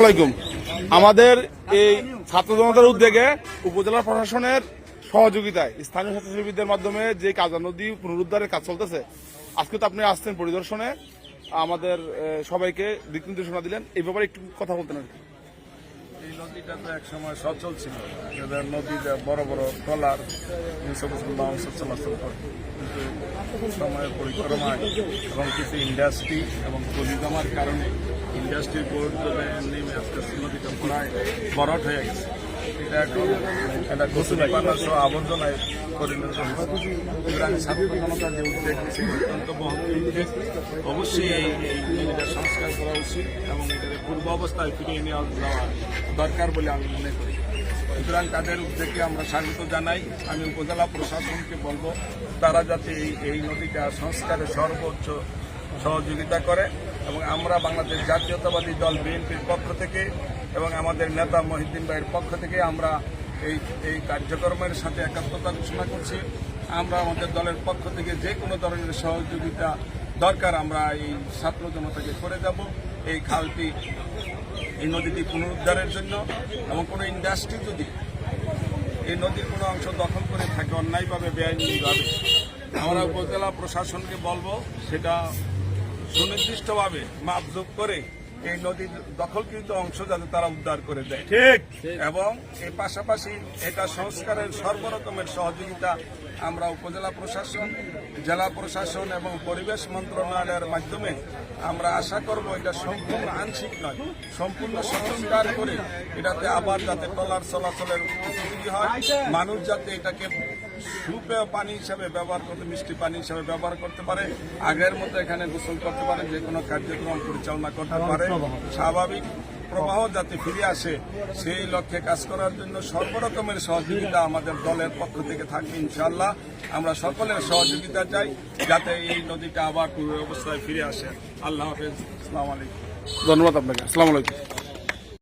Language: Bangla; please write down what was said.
আলাইকুম। আমাদের এই ছাত্র জনতার উদ্যোগে উপজেলা প্রশাসনের সহযোগিতায়, স্থানীয় স্বেচ্ছাসেবীদের মাধ্যমে যে কাজা নদী পুনরুদ্ধারের কাজ চলতেছে, আজকে তো আপনি আসছেন পরিদর্শনে। আমাদের সবাইকে দিক নির্দেশনা দিলেন। এই ব্যাপারে একটু কথা বলতেন আর কি। এই নদীটা তো একসময় সচল ছিল। নদীতে বড় বড় ট্রলার এবং কিছু ইন্ডাস্ট্রি এবং কারণে ইন্ডাস্ট্রির পরিবর্তনে নেমে আস্তে আস্তে প্রায় বরট হয়ে গেছে। এটা এখন ঘুষুরি পানা সহ আবর্জনায় পরিণত হয়েছে। সুতরাং ছাত্র অত্যন্ত উদ্যোগ। অবশ্যই এই নদীটা সংস্কার করা উচিত এবং এটাকে পূর্ব অবস্থায় ফিরিয়ে নেওয়া যাওয়া দরকার বলে আমি মনে করি। সুতরাং তাদের উদ্যোগে আমরা স্বাগত জানাই। আমি উপজেলা প্রশাসনকে বলব, তারা যাতে এই নদীটা সংস্কারে সর্বোচ্চ সহযোগিতা করে এবং আমরা বাংলাদেশ জাতীয়তাবাদী দল বিএনপির পক্ষ থেকে এবং আমাদের নেতা মহিদ্দিন ভাইয়ের পক্ষ থেকে আমরা এই এই কার্যক্রমের সাথে একাত্মতা ঘোষণা করছি। আমরা আমাদের দলের পক্ষ থেকে যে কোনো ধরনের সহযোগিতা দরকার আমরা এই ছাত্র জনতাকে করে যাব এই খালটি এই নদীটি পুনরুদ্ধারের জন্য এবং কোনো ইন্ডাস্ট্রি যদি এই নদীর কোনো অংশ দখল করে থাকে, অন্যায়ভাবে, বেআইনিভাবে, আমরা উপজেলা প্রশাসনকে বলব সেটা সুনির্দিষ্টভাবে মাপজোক করে এই নদীর দখলকৃত অংশ যাতে তারা উদ্ধার করে দেয়। ঠিক। এবং এর পাশাপাশি এটা সংস্কারের সর্বরকমের সহযোগিতা আমরা উপজেলা প্রশাসন জেলা প্রশাসন এবং পরিবেশ মন্ত্রণালয়ের মাধ্যমে আমরা আশা করব এটা সম্পূর্ণ আংশিক নয় সম্পূর্ণ সংস্কার করে এটাতে আবার যাতে ট্রলার চলাচলের উপযোগী হয় মানুষ যাতে এটাকে সুপেয় পানি হিসাবে ব্যবহার করতে, মিষ্টি পানি হিসাবে ব্যবহার করতে পারে। আগের মতো এখানে গোসল করতে পারে, যে কোনো কার্যক্রম পরিচালনা করতে পারে। স্বাভাবিক প্রবাহ যাতে ফিরে আসে, সেই লক্ষ্যে কাজ করার জন্য সর্বরকমের সহযোগিতা আমাদের দলের পক্ষ থেকে থাকবে ইনশাল্লাহ আমরা সকলের সহযোগিতা চাই, যাতে এই নদীটা আবার পূর্ব অবস্থায় ফিরে আসে। আল্লাহ হাফেজ। আসসালামু আলাইকুম। ধন্যবাদ আপনাকে। আসসালামু আলাইকুম।